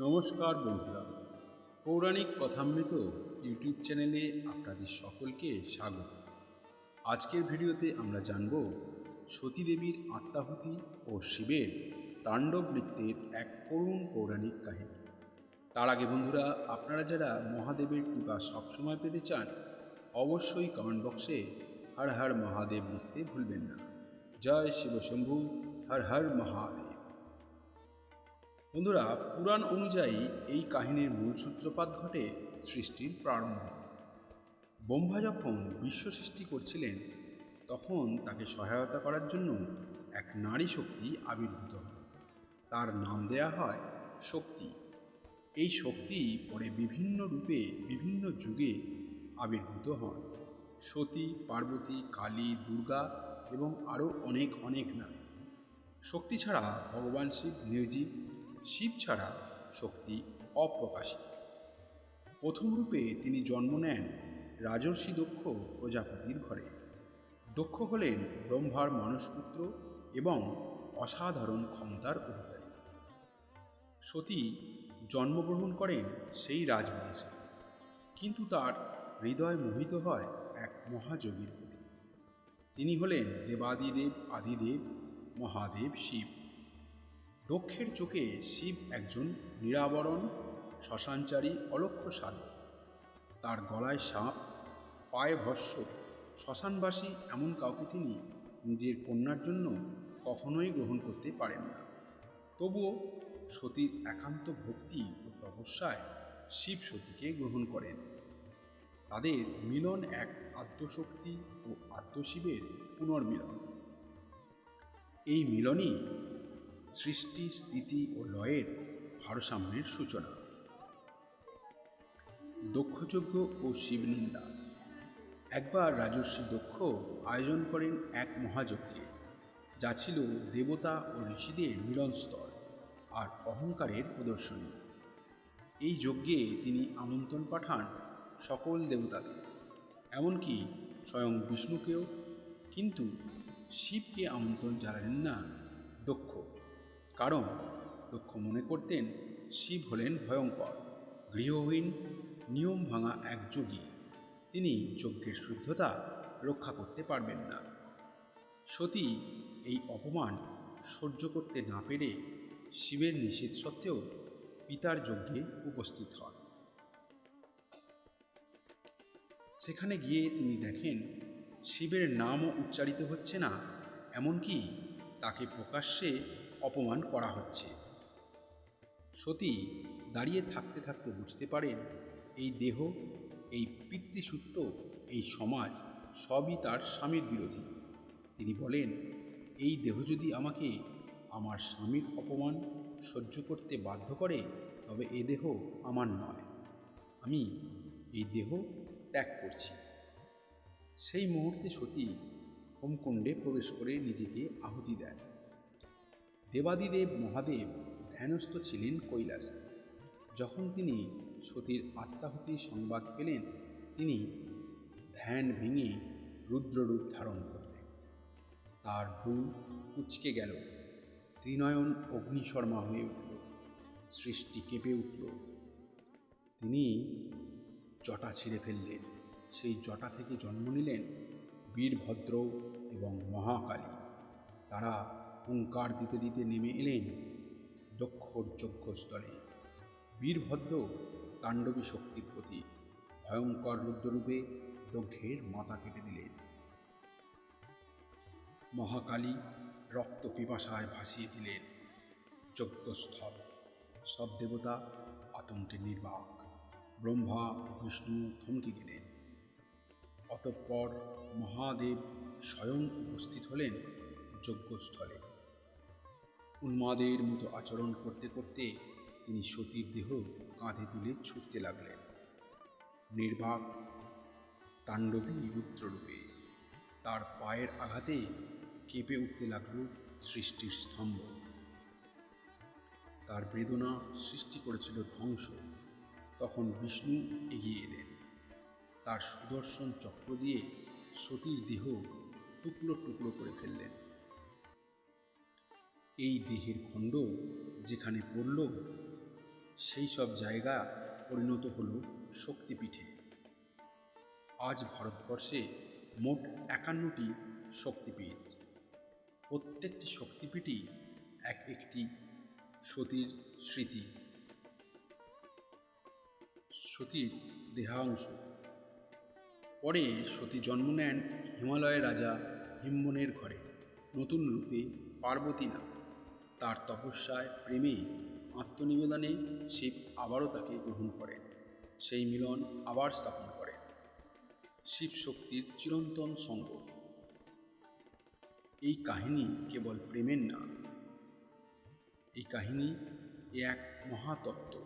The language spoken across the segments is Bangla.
নমস্কার বন্ধুরা। পৌরাণিক কথামৃত ইউটিউব চ্যানেলে আপনাদের সকলকে স্বাগত। আজকের ভিডিওতে আমরা জানব সতীদেবীর আত্মাহুতি ও শিবের তাণ্ডব নৃত্যের এক করুণ পৌরাণিক কাহিনী। তার আগে বন্ধুরা, আপনারা যারা মহাদেবের কৃপা সবসময় পেতে চান, অবশ্যই কমেন্ট বক্সে হর হর মহাদেব লিখতে ভুলবেন না। জয় শিবশম্ভু, হর হর মহাদেব। বন্ধুরা, পুরাণ অনুযায়ী এই কাহিনীর মূল সূত্রপাত ঘটে সৃষ্টির প্রারম্ভে। ব্রহ্মা যখন বিশ্ব সৃষ্টি করছিলেন, তখন তাকে সহায়তা করার জন্য এক নারী শক্তি আবির্ভূত তার নাম দেয়া হয় শক্তি। এই শক্তি পরে বিভিন্ন রূপে, বিভিন্ন যুগে আবির্ভূত হন। সতী, পার্বতী, কালী, দুর্গা এবং আরও অনেক অনেক নামে শক্তি ছাড়া ভগবান শিব, নির্জীব শিব ছাড়া শক্তি অপ্রকাশিত। প্রথম রূপে তিনি জন্ম নেন রাজর্ষি দক্ষ প্রজাপতির ঘরে। দক্ষ হলেন ব্রহ্মার মানসপুত্র এবং অসাধারণ ক্ষমতার অধিকারী। সতী জন্মগ্রহণ করেন সেই রাজবংশে, কিন্তু তার হৃদয় মোহিত হয় এক মহাযোগীর প্রতি। তিনি হলেন দেবাদিদেব, আদিদেব, মহাদেব, শিব। দক্ষের চোখে শিব একজন নিরাবরণ, শ্মশানচারী অলক্ষ সাধু তার গলায় সাপ, পায়ে ভস্য। শ্মশানবাসী এমন কাউকে তিনি নিজের কন্যার জন্য কখনোই গ্রহণ করতে পারেন না। তবুও সতীর একান্ত ভক্তি ও তপস্যায় শিব সতীকে গ্রহণ করেন। তাদের মিলন এক আত্মশক্তি ও আত্মশিবের পুনর্মিলন। এই মিলনই সৃষ্টি, স্থিতি ও লয়ের ভারসাম্যের সূচনা। দক্ষযজ্ঞ ও শিবনিন্দা। একবার রাজর্ষি দক্ষ আয়োজন করেন এক মহাযজ্ঞে, যা ছিল দেবতা ও ঋষিদের মিলনস্তর আর অহংকারের প্রদর্শনী। এই যজ্ঞে তিনি আমন্ত্রণ পাঠান সকল দেবতাদের, এমনকি স্বয়ং বিষ্ণুকেও। কিন্তু শিবকে আমন্ত্রণ জানালেন না দক্ষ। কারণ দক্ষ মনে করতেন শিব হলেন ভয়ঙ্কর, গৃহহীন, নিয়ম ভাঙা এক যোগী। তিনি যজ্ঞের শুদ্ধতা রক্ষা করতে পারবেন না। সতী এই অপমান সহ্য করতে না পেরে শিবের নিষেধ সত্ত্বেও পিতার যজ্ঞে উপস্থিত হন। সেখানে গিয়ে তিনি দেখেন শিবের নামও উচ্চারিত হচ্ছে না, এমনকি তাকে প্রকাশ্যে অপমান করা হচ্ছে। সতী দাঁড়িয়ে থাকতে থাকতে বুঝতে পারেন এই দেহ, এই পিতৃসূত্র এই সমাজ সবই তার স্বামীর বিরোধী। তিনি বলেন, এই দেহ যদি আমাকে আমার স্বামীর অপমান সহ্য করতে বাধ্য করে, তবে এ দেহ আমার নয়। আমি এই দেহ ত্যাগ করছি। সেই মুহূর্তে সতী হোমকুণ্ডে প্রবেশ করে নিজেকে আহুতি দেন। দেবাদিদেব মহাদেব ধ্যানস্থ ছিলেন কৈলাসে। যখন তিনি সতীর আত্মাহুতির সংবাদ পেলেন, তিনি ধ্যান ভেঙে রুদ্ররূপ ধারণ করলেন। তার ভ্রু কুচকে গেল, ত্রিনয়ন অগ্নিশর্মা হয়ে উঠল, সৃষ্টি কেঁপে উঠল। তিনি জটা ছিঁড়ে ফেললেন, সেই জটা থেকে জন্ম নিলেন বীরভদ্র এবং মহাকালী। তারা হুঙ্কার দিতে দিতে নেমে এলেন দক্ষর যজ্ঞস্থলে বীরভদ্র তাণ্ডবী শক্তির প্রতি ভয়ঙ্কর রুদ্ররূপে দক্ষের মাথা কেটে দিলেন। মহাকালী রক্ত পিপাসায় ভাসিয়ে দিলেন যজ্ঞস্থল সব দেবতা আতঙ্কে নির্বাক। ব্রহ্মা বিষ্ণু থমকে গেলেন। অতঃপর মহাদেব স্বয়ং উপস্থিত হলেন যজ্ঞস্থলে। উন্মাদের মতো আচরণ করতে করতে তিনি সতীর দেহ কাঁধে তুলে ছুটতে লাগলেন। নির্বাক তাণ্ডবী রুদ্ররূপে তার পায়ের আঘাতে কেঁপে উঠতে লাগল সৃষ্টির স্তম্ভ। তার বেদনা সৃষ্টি করেছিল ধ্বংস। তখন বিষ্ণু এগিয়ে এলেন। তার সুদর্শন চক্র দিয়ে সতীর দেহ টুকরো টুকরো করে ফেললেন। এই দেহের খণ্ড যেখানে পড়ল, সেই সব জায়গা পরিণত হল শক্তিপীঠে। আজ ভারতবর্ষে মোট একান্নটি শক্তিপীঠ। প্রত্যেকটি শক্তিপীঠই এক একটি সতীর স্মৃতি। সতীর দেহাংশ। পরে সতী জন্ম নেন হিমালয়ের রাজা হিম্বনের ঘরে, নতুন রূপে পার্বতী নাম। তার তপস্যায় প্রেমে, আত্মনিবেদনে শিব আবারও তাকে গ্রহণ করেন। সেই মিলন আবার স্থাপন করেন। শিব শক্তির চিরন্তন সঙ্গ। এই কাহিনী কেবল প্রেমের না। এই কাহিনী এক মহাতত্ত্ব,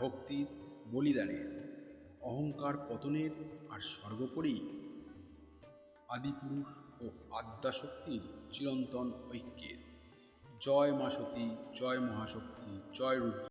ভক্তির বলিদানের, অহংকার পতনের আর সর্বোপরি আদিপুরুষ ও আদ্যাশক্তির চিরন্তন ঐক্যের। জয় মা সতী জয় মহাশক্তি জয় রূপ।